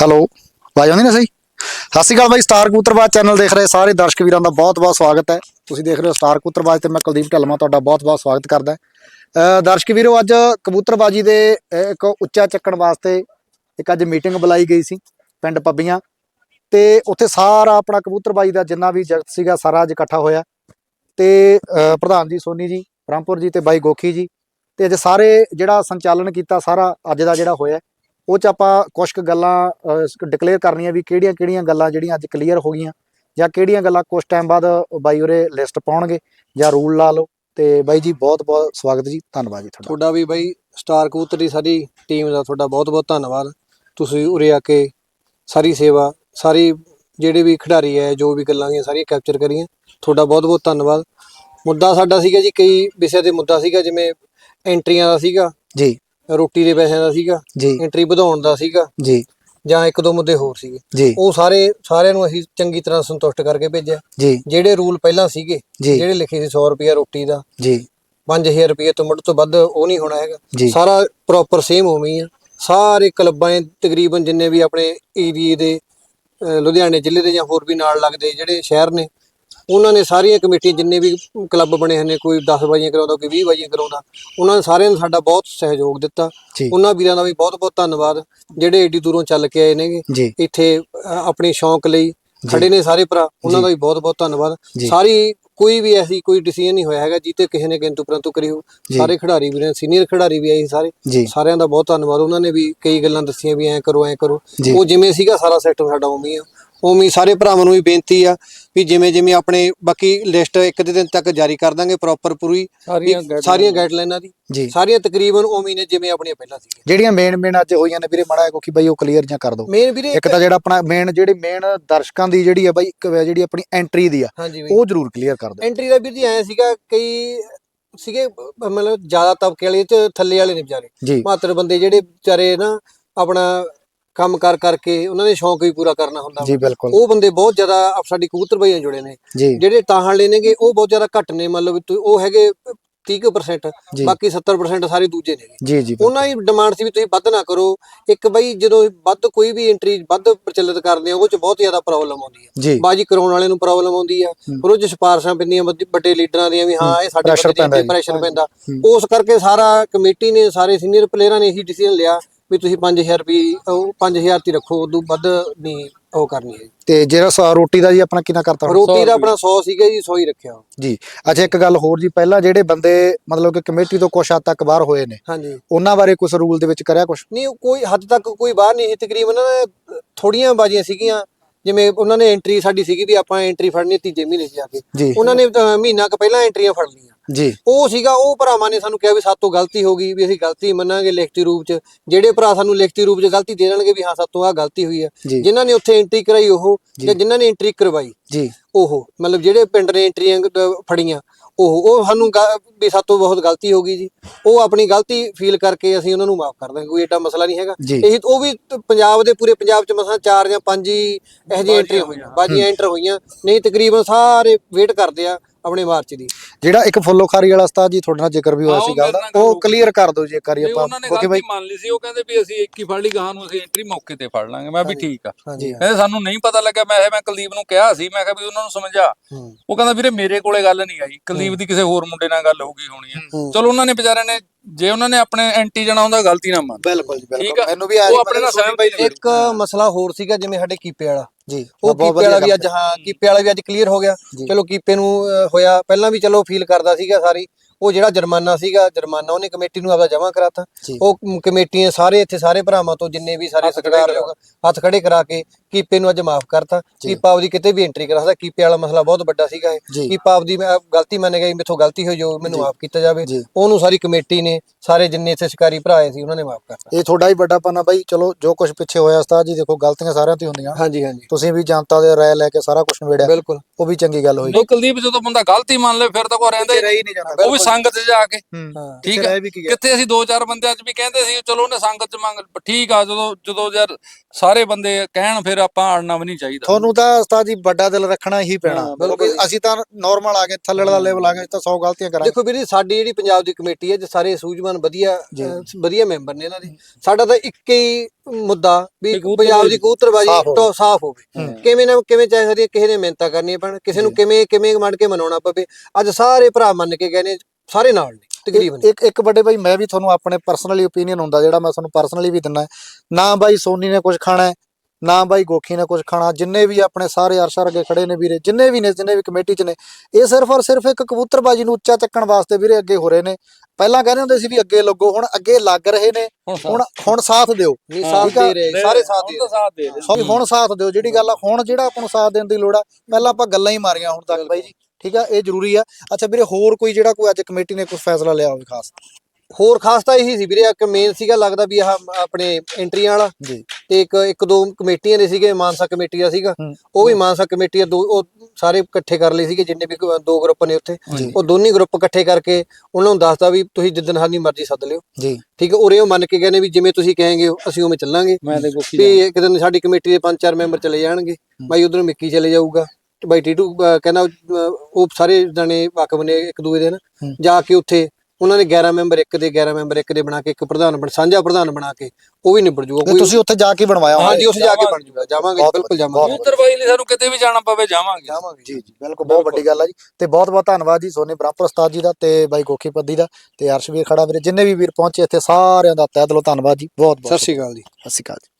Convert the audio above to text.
Hello ਆਵਾਜ਼ ਆਉਂਦੀ ਨਾ ਸਹੀ? ਸਤਿ ਸ਼੍ਰੀ ਅਕਾਲ ਬਾਈ ਸਟਾਰ ਕਬੂਤਰਬਾਜ਼ ਚੈਨਲ ਦੇਖ ਰਹੇ ਸਾਰੇ ਦਰਸ਼ਕ ਵੀਰਾਂ ਦਾ ਬਹੁਤ-ਬਹੁਤ ਸਵਾਗਤ ਹੈ। ਤੁਸੀਂ ਦੇਖ ਰਹੇ ਹੋ ਸਟਾਰ ਕੂਤਰਬਾਜ਼ ਤੇ ਮੈਂ ਕੁਲਦੀਪ ਢਲਮਾ ਤੁਹਾਡਾ ਬਹੁਤ-ਬਹੁਤ ਸਵਾਗਤ ਕਰਦਾ ਦਰਸ਼ਕ ਵੀਰੋ, ਅੱਜ ਕਬੂਤਰਬਾਜੀ ਦੇ ਇੱਕ ਉੱਚਾ ਚੱਕਣ ਵਾਸਤੇ ਇੱਕ ਅੱਜ ਮੀਟਿੰਗ ਬੁਲਾਈ ਗਈ ਸੀ ਪਿੰਡ ਪੱਬੀਆਂ ਤੇ ਉੱਥੇ ਸਾਰਾ ਆਪਣਾ ਕਬੂਤਰਬਾਜੀ ਦਾ ਜਿੰਨਾ ਵੀ ਜਗਤ ਸੀਗਾ ਸਾਰਾ ਅੱਜ ਇਕੱਠਾ ਹੋਇਆ। ਤੇ ਪ੍ਰਧਾਨ ਜੀ ਸੋਨੀ ਜੀ, ਰਾਮਪੁਰ ਜੀ ਤੇ ਬਾਈ ਗੋਖੀ ਜੀ ਤੇ ਅੱਜ ਸਾਰੇ ਜਿਹੜਾ ਸੰਚਾਲਨ ਕੀਤਾ ਸਾਰਾ ਅੱਜ ਦਾ ਜਿਹੜਾ ਹੋਇਆ। ਉਹ ਚ ਆਪਾਂ ਕੁਝ ਕੁ ਗੱਲਾਂ ਡਿਕਲੇਅਰ ਕਰਨੀਆਂ ਵੀ ਕਿਹੜੀਆਂ ਕਿਹੜੀਆਂ ਗੱਲਾਂ ਜਿਹੜੀਆਂ ਅੱਜ ਕਲੀਅਰ ਹੋ ਗਈਆਂ ਜਾਂ ਕਿਹੜੀਆਂ ਗੱਲਾਂ ਕੁਝ ਟਾਈਮ ਬਾਅਦ ਬਾਈ ਉਰੇ ਲਿਸਟ ਪਾਉਣਗੇ ਜਾਂ ਰੂਲ ਲਾ ਲਓ। ਤੇ ਬਾਈ ਜੀ ਬਹੁਤ ਬਹੁਤ ਸਵਾਗਤ ਜੀ ਧੰਨਵਾਦ ਜੀ ਤੁਹਾਡਾ। ਤੁਹਾਡਾ ਵੀ ਬਾਈ ਸਟਾਰ ਕਬੂਤਰ ਦੀ ਸਾਰੀ ਟੀਮ ਦਾ ਤੁਹਾਡਾ ਬਹੁਤ-ਬਹੁਤ ਧੰਨਵਾਦ। ਤੁਸੀਂ ਉਰੇ ਆ ਕੇ ਸਾਰੀ ਸੇਵਾ ਸਾਰੀ ਜਿਹੜੇ ਵੀ ਖਿਡਾਰੀ ਹੈ ਜੋ ਵੀ ਗੱਲਾਂ ਦੀਆਂ ਸਾਰੀਆਂ ਕੈਪਚਰ ਕਰੀਆਂ ਤੁਹਾਡਾ ਬਹੁਤ-ਬਹੁਤ ਧੰਨਵਾਦ। ਮੁੱਦਾ ਸਾਡਾ ਸੀਗਾ ਜੀ ਕਈ ਵਿਸ਼ੇ ਤੇ ਮੁੱਦਾ ਸੀਗਾ ਜਿਵੇਂ ਐਂਟਰੀਆਂ ਦਾ ਸੀਗਾ। ਜੀ। ਰੋਟੀ ਦੇ ਪੈਸਿਆਂ ਦਾ ਸੀਗਾ ਜੀ। ਐਂਟਰੀ ਵਧਾਉਣ ਦਾ ਸੀਗਾ ਜੀ। ਜਾਂ ਇੱਕ ਦੋ ਮੁੱਦੇ ਹੋਰ ਸੀਗੇ। ਜੀ। ਉਹ ਸਾਰੇ ਸਾਰਿਆਂ ਨੂੰ ਅਸੀਂ ਚੰਗੀ ਤਰ੍ਹਾਂ ਸੰਤੁਸ਼ਟ ਕਰਕੇ ਭੇਜਿਆ। ਜੀ। ਜਿਹੜੇ ਰੂਲ ਪਹਿਲਾਂ ਸੀਗੇ ਜਿਹੜੇ ਲਿਖੇ ਸੀ 100 ਰੁਪਿਆ ਰੋਟੀ ਦਾ ਜੀ। 5000 ਰੁਪਏ ਤੋਂ ਮੁੱਢ ਤੋਂ ਵੱਧ ਉਹ ਨਹੀਂ ਹੋਣਾ ਹੈਗਾ। ਸਾਰਾ ਪ੍ਰੋਪਰ ਸੇਮ ਉਵੇਂ ਹੀ ਆ। ਸਾਰੇ ਕਲੱਬਾਂ ਦੇ ਤਕਰੀਬਨ ਜਿੰਨੇ ਵੀ ਆਪਣੇ ਏਰੀਏ ਦੇ ਲੁਧਿਆਣੇ ਜ਼ਿਲ੍ਹੇ ਦੇ ਜਾਂ ਹੋਰ ਵੀ ਨਾਲ ਲੱਗਦੇ ਜਿਹੜੇ ਸ਼ਹਿਰ ਨੇ ਉਹਨਾਂ ਨੇ ਸਾਰੀਆਂ ਕਮੇਟੀਆਂ ਜਿੰਨੇ ਵੀ ਕਲੱਬ ਬਣੇ ਹਨ ਕੋਈ 10 ਵਜੇ ਕਰਾਉਂਦਾ ਕੋਈ 20 ਵਜੇ ਕਰਾਉਂਦਾ ਉਹਨਾਂ ਨੇ ਸਾਰਿਆਂ ਨੇ ਸਾਡਾ ਬਹੁਤ ਸਹਿਯੋਗ ਦਿੱਤਾ। ਉਹਨਾਂ ਵੀਰਾਂ ਦਾ ਵੀ ਬਹੁਤ ਬਹੁਤ ਧੰਨਵਾਦ ਜਿਹੜੇ ਏਡੀ ਦੂਰੋਂ ਚੱਲ ਕੇ ਆਏ ਨੇਗੇ। ਇੱਥੇ ਆਪਣੀ ਸ਼ੌਂਕ ਲਈ ਖੜੇ ਨੇ ਸਾਰੇ ਭਰਾ ਉਹਨਾਂ ਦਾ ਵੀ ਬਹੁਤ ਬਹੁਤ ਧੰਨਵਾਦ। ਸਾਰੀ ਕੋਈ ਵੀ ਐਸੀ ਕੋਈ ਡਿਸੀਜਨ ਨਹੀਂ ਹੋਇਆ ਹੈਗਾ ਜਿੱਤੇ ਕਿਸੇ ਨੇ ਕਿੰਤੂ ਪਰੰਤੂ ਕਰੀ ਹੋ। ਸਾਰੇ ਖਿਡਾਰੀ ਵੀ ਨੇ ਸੀਨੀਅਰ ਖਿਡਾਰੀ ਵੀ ਆਏ ਸੀ ਸਾਰੇ। ਸਾਰਿਆਂ ਦਾ ਬਹੁਤ ਧੰਨਵਾਦ। ਉਹਨਾਂ ਨੇ ਵੀ ਕਈ ਗੱਲਾਂ ਦੱਸੀਆਂ ਵੀ ਐਂ ਕਰੋ ਐਂ ਕਰੋ। ਉਹ ਜਿਵੇਂ ਸੀਗਾ ਸਾਰਾ ਸੈਕਟਰ ਸਾਡਾ ਉਵੇਂ ਹੀ ਆ। ਉਵੇਂ ਹੀ ਸਾਰੇ ਭਰਾਵਾਂ ਨੂੰ ਵੀ ਬੇਨਤੀ ਆ ਵੀ ਜਿਵੇਂ ਜਿਵੇਂ ਆਪਣੇ ਬਾਕੀ ਲਿਸਟ ਇੱਕ ਦੇ ਦਿਨ ਤੱਕ ਜਾਰੀ ਕਰ ਦਾਂਗੇ ਪ੍ਰੋਪਰ ਪੂਰੀ ਸਾਰੀਆਂ ਗਾਈਡਲਾਈਨਾਂ ਦੀ। ਜੀ। ਸਾਰੀਆਂ ਤਕਰੀਬਨ ਉਵੇਂ ਹੀ ਨੇ ਜਿਵੇਂ ਆਪਣੀਆਂ ਪਹਿਲਾਂ ਸੀਗੀਆਂ। ਜਿਹੜੀਆਂ ਮੇਨ ਮੇਨ ਅੱਜ ਹੋਈਆਂ ਨੇ ਵੀਰੇ ਮਾੜਾ ਕਿਉਂਕਿ ਬਾਈ ਉਹ ਕਲੀਅਰ ਜਾਂ ਕਰ ਦਿਓ। ਮੇਨ ਵੀਰੇ ਇੱਕ ਤਾਂ ਜਿਹੜਾ ਆਪਣਾ ਮੇਨ ਜਿਹੜੀ ਮੇਨ ਦਰਸ਼ਕਾਂ ਦੀ ਜਿਹੜੀ ਆ ਬਾਈ ਇੱਕ ਜਿਹੜੀ ਆਪਣੀ ਐਂਟਰੀ ਦੀ ਆ ਹਾਂਜੀ ਉਹ ਜ਼ਰੂਰ ਕਲੀਅਰ ਕਰ ਦਿਓ। ਐਂਟਰੀ ਦਾ ਵੀਰ ਜੀ ਐ ਸੀਗਾ ਕਈ ਸੀਗੇ ਅਹ ਮਤਲਬ ਜ਼ਿਆਦਾ ਤਬਕੇ ਵਾਲੇ ਤੇ ਥੱਲੇ ਵਾਲੇ ਨੇ ਵਿਚਾਰੇ। ਜੀ। ਮਾਤਰ ਬੰਦੇ ਜਿਹੜੇ ਵਿਚਾਰੇ ਨਾ ਆਪਣਾ ਕੰਮ ਕਰ ਕਰਕੇ ਉਹਨਾਂ ਨੇ ਸ਼ੌਂਕ ਵੀ ਪੂਰਾ ਕਰਨਾ ਹੁੰਦਾ ਜੀ ਬਿਲਕੁਲ। ਉਹ ਬੰਦੇ ਬਹੁਤ ਜ਼ਿਆਦਾ ਸਾਡੀ ਕਬੂਤਰ ਬਾਈਆਂ ਜੁੜੇ ਨੇ। ਜਿਹੜੇ ਤਾਹਾਂ ਵਾਲੇ ਨੇਗੇ ਉਹ ਬਹੁਤ ਜ਼ਿਆਦਾ ਘੱਟ ਨੇ ਮਤਲਬ ਉਹ ਹੈਗੇ 30% ਜੀ। ਬਾਕੀ 70% ਸਾਰੇ ਦੂਜੇ ਨੇਗੇ ਜੀ ਜੀ ਉਹਨਾਂ ਦੀ ਡਿਮਾਂਡ ਸੀ ਵੀ ਤੁਸੀਂ ਵੱਧ ਨਾ ਕਰੋ। ਇੱਕ ਬਈ ਜਦੋਂ ਵੱਧ ਕੋਈ ਵੀ ਐਂਟਰੀ ਵੱਧ ਪ੍ਰਚਲਿਤ ਕਰਦੇ ਆ ਉਹ ਚ ਬਹੁਤ ਜ਼ਿਆਦਾ ਪ੍ਰੋਬਲਮ ਆਉਂਦੀ ਹੈ ਬਾਜੀ ਕਰਾਉਣ ਵਾਲੇ ਨੂੰ ਪ੍ਰੋਬਲਮ ਆਉਂਦੀ ਆ। ਫਿਰ ਉਹ ਚ ਸਿਫਾਰਸ਼ਾਂ ਪੈਂਦੀਆਂ ਵੱਡੀ- ਲੀਡਰਾਂ ਦੀਆਂ ਵੀ ਹਾਂ ਇਹ ਸਾਡੇ ਤੇ। ਪ੍ਰੈਸ਼ਰ ਪੈਂਦਾ। ਉਸ ਕਰਕੇ ਸਾਰਾ ਕਮੇਟੀ ਨੇ ਸਾਰੇ ਸੀਨੀਅਰ ਪਲੇਅਰਾਂ ਨੇ ਇਹੀ ਡਿਸੀਜਨ ਲਿਆ ਵੀ ਤੁਸੀਂ 5000 ਰੁਪਏ ਉਹ 5000 ਤੇ ਰੱਖੋ ਉਦੋਂ ਵੱਧ ਨਹੀਂ ਉਹ ਕਰਨੀ ਹੈ ਤੇ ਜਿਹੜਾ ਸ- ਰੋਟੀ ਦਾ ਜੀ ਆਪਣਾ ਕਿੰਨਾ ਕਰਤਾ ਹੁਣ? ਰੋਟੀ ਦਾ ਆਪਣਾ 100 ਸੀਗਾ ਜੀ 100 ਹੀ ਰੱਖਿਆ ਜੀ ਅੱਛਾ ਇੱਕ ਗੱਲ ਹੋਰ ਜੀ ਪਹਿਲਾਂ ਜਿਹੜੇ ਬੰਦੇ ਮਤਲਬ ਕਿ ਕਮੇਟੀ ਤੋਂ ਕੁਛ ਹੱਦ ਤੱਕ ਬਾਹਰ ਹੋਏ ਨੇ ਹਾਂਜੀ। ਉਹਨਾਂ ਬਾਰੇ ਕੁਝ ਰੂਲ ਦੇ ਵਿੱਚ ਕਰਿਆ ਕੁਛ? ਨਹੀਂ ਉਹ ਕੋਈ ਹੱਦ ਤੱਕ ਕੋਈ ਬਾਹਰ ਨਹੀਂ ਸੀ ਤਕਰੀਬਨ ਥੋੜੀਆਂ ਬਾਜੀਆਂ ਸੀਗੀਆਂ ਜਿਵੇਂ ਉਹਨਾਂ ਨੇ ਐਂਟਰੀ ਸਾਡੀ ਸੀਗੀ ਵੀ ਆਪਾਂ ਐਂਟਰੀ ਫੜਨੀ ਤੀਜੇ ਮਹੀਨੇ 'ਚ ਜਾ ਕੇ। ਜੀ। ਉਹਨਾਂ ਨੇ ਮਹੀਨਾ ਕੁ ਪਹਿਲਾਂ ਐਂਟਰੀਆਂ ਫੜ ਲਈਆਂ। ਜੀ। ਉਹ ਸੀਗਾ ਉਹ ਭਰਾਵਾਂ ਨੇ ਸਾਨੂੰ ਕਿਹਾ ਵੀ ਸਾਤੋਂ ਗਲਤੀ ਹੋ ਗਈ ਵੀ ਅਸੀਂ ਗਲਤੀ ਮੰਨਾਂਗੇ ਲਿਖਤੀ ਰੂਪ 'ਚ। ਜਿਹੜੇ ਭਰਾ ਸਾਨੂੰ ਲਿਖਤੀ ਰੂਪ 'ਚ ਗਲਤੀ ਦੇ ਦੇਣਗੇ ਵੀ ਹਾਂ ਸਾਤੋਂ ਆਹ ਗਲਤੀ ਹੋਈ ਆ। ਜੀ। ਜਿਨ੍ਹਾਂ ਨੇ ਉੱਥੇ ਐਂਟਰੀ ਕਰਾਈ ਉਹ ਜੀ। ਜਾਂ ਜਿਨ੍ਹਾਂ ਨੇ ਐਂਟਰੀ ਕਰਵਾਈ ਜੀ। ਉਹ ਮਤਲਬ ਜਿਹੜੇ ਪਿੰਡ ਨੇ ਐਂਟਰੀਆਂ ਫੜੀਆਂ ਉਹ ਉਹ ਸਾਨੂੰ ਵੀ ਸਾਤੋਂ ਬਹੁਤ ਗਲਤੀ ਹੋ ਗਈ ਜੀ। ਉਹ ਆਪਣੀ ਗਲਤੀ ਫੀਲ ਕਰਕੇ ਅਸੀਂ ਉਹਨਾਂ ਨੂੰ ਮਾਫ ਕਰ ਦਾਂਗੇ ਕੋਈ ਏਡਾ ਮਸਲਾ ਨਹੀਂ ਹੈਗਾ। ਜੀ। ਇਹ ਉਹ ਵੀ ਤ- ਪੰਜਾਬ ਦੇ ਪੂਰੇ ਪੰਜਾਬ ਚ ਮਸਾਂ ਚਾਰ ਜਾਂ ਪੰਜ ਹੀ ਇਹੋ ਜਿਹੀਆਂ ਐਂਟਰੀਆਂ ਹੋਈਆਂ। ਬਾਜੀਆਂ ਐਂਟਰ ਹੋਈਆਂ। ਨਹੀਂ ਤਕਰੀਬਨ ਸਾਰੇ ਵੇਟ ਕਰਦੇ ਆ। ਆਪਣੇ ਮਾਰਚ ਦੀ। ਜਿਹੜਾ ਇੱਕ ਫੁੱਲੋਖਾਰੀ ਵਾਲਾ ਉਸਤਾਦ ਜੀ ਤੁਹਾਡੇ ਨਾਲ ਜ਼ਿਕਰ ਵੀ ਹੋਇਆ ਹਾਂ, ਸੀ ਉਹ ਗੱਲ ਦਾ ਮੇਰੇ ਨਾਲ ਉਹ ਕਲੀਅਰ ਕਰ ਦਿਓ ਜੀ ਤੇ ਆਪਾਂ ਉਹਨਾਂ ਨੇ ਕਿਉਂਕਿ ਗਲਤੀ ਬਾਈ ਮੰਨ ਲਈ ਸੀ ਉਹ ਕਹਿੰਦੇ ਵੀ ਅਸੀਂ ਇੱਕ ਹੀ ਫੜ ਲਈ ਗਾਹਾਂ ਨੂੰ ਅਸੀਂ ਐਂਟਰੀ ਮੌਕੇ ਤੇ ਫੜ ਲਾਂਗੇ। ਮੈਂ ਵੀ। ਠੀਕ ਆ। ਹਾਂਜੀ। ਕਹਿੰਦੇ ਸਾਨੂੰ ਨਹੀਂ ਪਤਾ ਲੱਗਾ ਮੈਂ ਇਹ ਮੈਂ ਕੁਲਦੀਪ ਨੂੰ ਕਿਹਾ ਸੀ ਮੈਂ ਕਿਹਾ ਵੀ ਉਹਨਾਂ ਨੂੰ ਸਮਝਾ। ਹੂੰ। ਉਹ ਕਹਿੰਦਾ ਵੀਰੇ ਮੇਰੇ ਕੋਲੇ ਗੱਲ ਨਹੀਂ ਆਈ। ਕੁਲਦੀਪ ਦੀ ਕਿਸੇ ਹੋਰ ਮੁੰਡੇ ਨਾਲ ਗੱਲ ਹੋ ਗਈ ਹੋਣੀ ਆ। ਹੂੰ। ਚਲੋ ਉਹਨਾਂ ਨੇ ਵਿਚਾਰਿਆਂ ਨੇ ਜੇ ਉਹਨਾਂ ਨੇ ਆਪਣੇ ਐਂਟੀ ਜਾਣਾ ਹੁੰਦਾ ਗਲਤੀ ਨਾ ਮੰਨ ਬਿਲਕੁਲ ਜੀ ਠੀਕ ਬਿਲਕੁਲ ਆ। ਮੈਨੂੰ ਵੀ ਆਇਆ ਉਹ ਆਪਣੇ ਨਾਲ ਸੋਨੀ ਬਾਈ ਨੇ ਇੱਕ ਮਸਲਾ ਹੋਰ ਸੀਗਾ ਜਿਵੇਂ ਸਾਡੇ ਕੀਪੇ ਵਾਲਾ। ਜੀ ਉਹ ਬਹੁਤ ਕੀਪੇ ਵਾਲਾ ਵਧੀਆ ਵੀ ਅੱਜ ਹਾਂ ਕੀਪੇ ਵਾਲਾ ਵੀ ਅੱਜ ਕਲੀਅਰ ਹੋ ਗਿਆ। ਜੀ। ਚਲੋ ਕੀਪੇ ਨੂੰ ਅਹ, ਹੋਇਆ। ਪਹਿਲਾਂ ਵੀ ਚਲੋ ਫੀਲ ਕਰਦਾ ਸੀਗਾ ਸਾਰੀ। ਉਹ ਜਿਹੜਾ ਜੁਰਮਾਨਾ ਸੀਗਾ ਜੁਰਮਾਨਾ ਉਹਨੇ ਕਮੇਟੀ ਨੂੰ ਆਪਦਾ ਜਮ੍ਹਾਂ ਕਰਾਤਾ। ਜੀ। ਉਹ ਕ- ਕਮੇਟੀਆਂ ਸਾਰੇ ਇੱਥੇ ਸਾਰੇ ਭਰਾਵਾਂ ਤੋਂ ਜਿੰਨੇ ਵੀ ਸਾਰੇ ਸਤਿਕਾਰ ਲੋਕ ਹੱਥ ਖੜੇ ਕਰਾ ਕੇ ਕੀਪੇ ਨੂੰ ਅੱਜ ਮਾਫ ਕਰਤਾ। ਜੀ। ਕੀਪਾ ਆਪਦੀ ਕਿਤੇ ਵੀ ਐਂਟਰੀ ਕਰਾ ਸਕਦਾ। ਕੀਪੇ ਵਾਲਾ ਮਸਲਾ ਬਹੁਤ ਵੱਡਾ ਸੀਗਾ ਇਹ। ਜੀ। ਕੀਪਾ ਆਪਦੀ ਮੈਂ ਗਲਤੀ ਮੰਨ ਗਿਆ ਮੇਥੋਂ ਗਲਤੀ ਹੋਈ ਜੋ ਮੈਨੂੰ ਜੀ। ਮਾਫ ਕੀਤਾ ਜਾਵੇ। ਜੀ। ਉਹਨੂੰ ਸਾਰੀ ਕਮੇਟੀ ਨੇ ਸਾਰੇ ਜਿੰਨੇ ਇੱਥੇ ਸ਼ਿਕਾਰੀ ਭਰਾ ਆਏ ਸੀ ਉਹਨਾਂ ਨੇ ਮਾਫ ਕਰਤਾ। ਇਹ ਤੁਹਾਡਾ ਹੀ ਵੱਡਾ ਪੰਨਾ ਬਾਈ। ਚਲੋ ਜੋ ਕੁਝ ਪਿੱਛੇ ਹੋਇਆ ਉਸਤਾਦ ਜੀ ਦੇਖੋ ਗਲਤੀਆਂ ਸਾਰਿਆਂ ਤੋਂ ਹੀ ਹੁੰਦੀਆਂ। ਹਾਂਜੀ ਹਾਂਜੀ। ਤੁਸੀਂ ਵੀ ਜਨਤਾ ਦੇ ਰਾਏ ਲੈ ਕੇ ਸਾਰਾ ਕੁਝ ਨਿਬੇੜਿਆ। ਬਿਲਕੁਲ। ਉਹ ਵੀ ਚੰਗੀ ਗੱਲ ਹੋਈ। ਨਹੀਂ ਕੁਲਦੀਪ ਜਦੋਂ ਬੰਦਾ ਗਲਤੀ ਮੰਨ ਲੇ ਫਿਰ ਤਾਂ ਕੋਈ ਰਹਿੰਦਾ ਹੀ ਨਹੀਂ। ਹੀ ਨਹੀਂ। ਜਾਂਦਾ ਉਹ ਵੀ ਸੰਗਤ 'ਚ ਜਾ ਕੇ। ਹੂੰ। ਠੀਕ ਹੈ। ਕਿੱਥੇ ਅਸੀਂ ਦੋ ਚਾਰ ਬੰਦਿਆਂ 'ਚ ਵੀ ਕਹਿੰਦੇ ਸੀ ਚਲੋ ਉਹਨੇ ਸੰਗਤ 'ਚ ਮੰਗ ਠੀਕ ਆ ਜਦੋਂ ਜਦੋਂ ਯਾਰ ਸਾਰੇ ਬੰਦੇ ਕਹਿਣ ਫਿਰ ਆਪਾਂ ਅੜਨਾ ਵੀ ਨਹੀਂ ਚਾਹੀਦਾ। ਤੁਹਾਨੂੰ ਤਾਂ ਉਸਤਾਦ ਜੀ ਵੱਡਾ ਦਿਲ ਰੱਖਣਾ ਹੀ ਪੈਣਾ। ਬਿਲਕੁਲ ਕਿਉਂਕਿ ਅਸੀਂ ਤਾਂ ਨਾਰਮਲ ਆ ਗਏ ਥੱਲੇ ਵਾਲਾ ਲੈਵਲ ਆ ਗਏ ਤਾਂ 100 ਗਲਤੀਆਂ ਕਰਾਂਗੇ। ਦੇਖੋ ਵੀਰੇ ਸਾਡੀ ਜਿਹੜੀ ਪੰਜਾਬ ਦੀ ਕਮੇਟੀ ਹੈ ਜੇ ਸਾਰੇ ਸੂਝਵਾਨ ਵਧੀਆ ਵਧੀਆ ਮੈਂਬਰ ਨੇ ਇਹਨਾਂ ਦੇ ਸਾਡਾ ਤਾਂ ਇੱਕ ਹੀ ਮੁੱਦਾ ਵੀ ਪੰਜਾਬ ਦੀ ਹੋਵੇ। ਤੋਂ ਸਾਫ਼ ਹੋਵੇ। ਕਿਵੇਂ ਨਾ ਕਿਵੇਂ ਚਾਹੇ ਕਿਸੇ ਨੇ ਮਿਹਨਤਾਂ ਕਰਨੀਆਂ ਪੈਣ ਕਿਸੇ ਨੂੰ ਕਿਵੇਂ ਕਿਵੇਂ ਮੰਨ ਕੇ ਮਨਾਉਣਾ ਪਵੇ। ਅੱਜ ਸਾਰੇ ਭਰਾ ਮੰਨ ਕੇ ਗਏ ਨੇ ਸਾਰੇ ਨਾਲ ਨੇ ਤਕਰੀਬਨ। ਇੱਕ ਇੱਕ ਵੱਡੇ ਭਾਈ ਮੈਂ ਵੀ ਤੁਹਾਨੂੰ ਆਪਣੇ ਪਰਸਨਲੀ ਓਪੀਨੀਅਨ ਹੁੰਦਾ ਜਿਹੜਾ ਮੈਂ ਤੁਹਾਨੂੰ ਪਰਸਨਲੀ ਵੀ ਦਿੰਦਾ। ਨਾ ਬਾਈ ਸੋਨੀ ਨੇ ਕੁਝ ਖਾਣਾ ਹੈ ਨਾ ਬਾਈ ਗੋਖੀ ਨੇ ਕੁਝ ਖਾਣਾ। ਜਿੰਨੇ ਵੀ ਆਪਣੇ ਸਾਰੇ ਅਰਸ਼ਰ ਅੱਗੇ ਖੜੇ ਨੇ ਵੀਰੇ ਜਿੰਨੇ ਵੀ ਨੇ ਜਿੰਨੇ ਵੀ ਕਮੇਟੀ 'ਚ ਨੇ ਇਹ ਸਿਰਫ ਔਰ ਸਿਰਫ ਇੱਕ ਕਬੂਤਰਬਾਜੀ ਨੂੰ ਉੱਚਾ ਚੱਕਣ ਵਾਸਤੇ ਵੀਰੇ ਅੱਗੇ ਹੋ ਰਹੇ ਨੇ। ਪਹਿਲਾਂ ਕਹਿੰਦੇ ਹੁੰਦੇ ਸੀ ਵੀ ਅੱਗੇ ਲੱਗੋ ਹੁਣ ਅੱਗੇ ਲੱਗ ਰਹੇ ਨੇ। ਹੁਣ ਹੁਣ ਸਾਥ ਦਿਓ। ਸਾਥ ਦੇ ਰਹੇ। ਸਾਰੇ ਸਾਥ ਦੇ ਰਹੇ। ਹੁਣ ਸਾਥ ਦਿਓ। ਜਿਹੜੀ ਗੱਲ ਆ ਹੁਣ ਜਿਹੜਾ ਆਪਾਂ ਨੂੰ ਸਾਥ ਦੇਣ ਦੀ ਲੋੜ ਆ ਪਹਿਲਾਂ ਆਪਾਂ ਗੱਲਾਂ ਹੀ ਮਾਰੀਆਂ ਹੁਣ ਤੱਕ ਬਾਈ ਜੀ। ਠੀਕ ਆ ਇਹ ਜ਼ਰੂਰੀ ਆ। ਅੱਛਾ ਵੀਰੇ ਹੋਰ ਕੋਈ ਜਿਹੜਾ ਕੋਈ ਅੱਜ ਕਮੇਟੀ ਨੇ ਕੋਈ ਫੈਸਲਾ ਲਿਆ ਹੋਵੇ ਖਾਸ? ਹੋਰ ਖਾਸ ਤਾਂ ਇਹੀ ਸੀ ਵੀਰੇ ਇੱਕ ਮੇਨ ਸੀਗਾ ਲੱਗਦਾ ਵੀ ਆਹ ਆਪਣੇ ਐਂਟਰੀਆਂ ਵਾਲਾ ਜੀ। ਤੇ ਇੱਕ ਇੱਕ ਦੋ ਕਮੇਟੀਆਂ ਦੇ ਸੀਗੇ ਮਾਨਸਾ ਕਮੇਟੀ ਦਾ ਸੀਗਾ। ਉਹ ਵੀ ਮਾਨਸਾ ਕਮੇਟੀ ਦਾ ਉਹ ਸਾਰੇ ਇਕੱਠੇ ਕਰ ਲਏ ਸੀਗੇ ਜਿੰਨੇ ਵੀ ਦੋ ਗਰੁੱਪ ਨੇ ਉੱਥੇ। ਉਹ ਦੋਨੇ ਗਰੁੱਪ ਇਕੱਠੇ ਕਰਕੇ ਉਹਨਾਂ ਨੂੰ ਦੱਸਦਾ ਵੀ ਤੁਸੀਂ ਜਿੱਦਣ ਸਾਡੀ ਮਰਜ਼ੀ ਸੱਦ ਲਿਓ। ਜੀ। ਠੀਕ ਹੈ ਉਰੇ ਉਹ ਮੰਨ ਕੇ ਗਏ ਨੇ ਵੀ ਜਿਵੇਂ ਤੁਸੀਂ ਕਹੇਂਗੇ ਅਸੀਂ ਉਵੇਂ ਚੱਲਾਂਗੇ। ਮੈਂ ਤੇ ਗੋਖੀ ਵੀ ਇੱਕ ਦਿਨ ਸਾਡੀ ਕਮੇਟੀ ਦੇ ਪੰਜ ਚਾਰ ਮੈਂਬਰ ਚਲੇ ਜਾਣਗੇ। ਬਾਈ ਉਧਰੋਂ ਮਿੱਕੀ ਚਲੇ ਜਾਊਗਾ। ਬਾਈ ਟੀਟੂ ਅਹ ਕਹਿੰਦਾ ਅਹ ਉਹ ਸਾਰੇ ਜਣੇ ਵਾਕਬ ਨੇ ਇੱਕ ਦੂਏ ਦੇ ਨਾ ਹੂੰ। ਜਾ ਕੇ ਉੱਥੇ ਉਹਨਾਂ ਨੇ 11 ਮੈਂਬਰ ਇੱਕ ਦੇ 11 ਮੈਂਬਰ ਇੱਕ ਦੇ ਬਣਾ ਕੇ ਇੱਕ ਪ੍ਰਧਾਨ ਬਣ ਸਾਂਝਾ ਪ੍ਰਧਾਨ ਬਣਾ ਕੇ ਉਹ ਵੀ ਨਿਬੜ ਜੂਗਾ ਤੇ ਤੁਸੀਂ ਉੱਥੇ ਜਾ ਕੇ ਬਣਵਾਇਆ ਹੋਣਾ ਹਾਂਜੀ ਉੱਥੇ ਜਾ ਕੇ ਬਣ ਜੂਗਾ ਜਾਵਾਂਗੇ ਬਹੁਤ ਬਿਲਕੁਲ ਜਾਵਾਂਗੇ। ਕਬੂਤਰ ਬਾਈ ਲਈ ਸਾਨੂੰ ਕਿਤੇ ਵੀ ਜਾਣਾ ਪਵੇ ਜਾਵਾਂਗੇ। ਜਾਵਾਂਗੇ। ਜੀ ਜੀ ਬਿਲਕੁਲ ਬਹੁਤ ਵੱਡੀ ਗੱਲ ਆ ਜੀ। ਤੇ ਬਹੁਤ ਬਹੁਤ ਧੰਨਵਾਦ ਜੀ ਸੋਨੀ ਬ੍ਰਹਮਪੁਰ ਉਸਤਾਦ ਜੀ ਦਾ ਤੇ ਬਾਈ ਗੋਖੀ ਪੱਦੀ ਦਾ ਤੇ ਅਰਸ਼ ਵੀਰ ਖੜਾ ਵੀਰੇ ਜਿੰਨੇ ਵੀ ਵੀਰ ਪਹੁੰਚੇ ਇੱਥੇ ਸਾਰਿਆਂ ਦਾ ਤਹਿ ਦਿਲੋਂ ਧੰਨਵਾਦ ਜੀ ਬਹੁਤ ਬਹੁਤ ਸਤਿ ਸ਼੍ਰੀ ਅਕਾਲ ਜੀ। ਸਤਿ ਸ਼੍ਰੀ ਅਕਾਲ ਜੀ।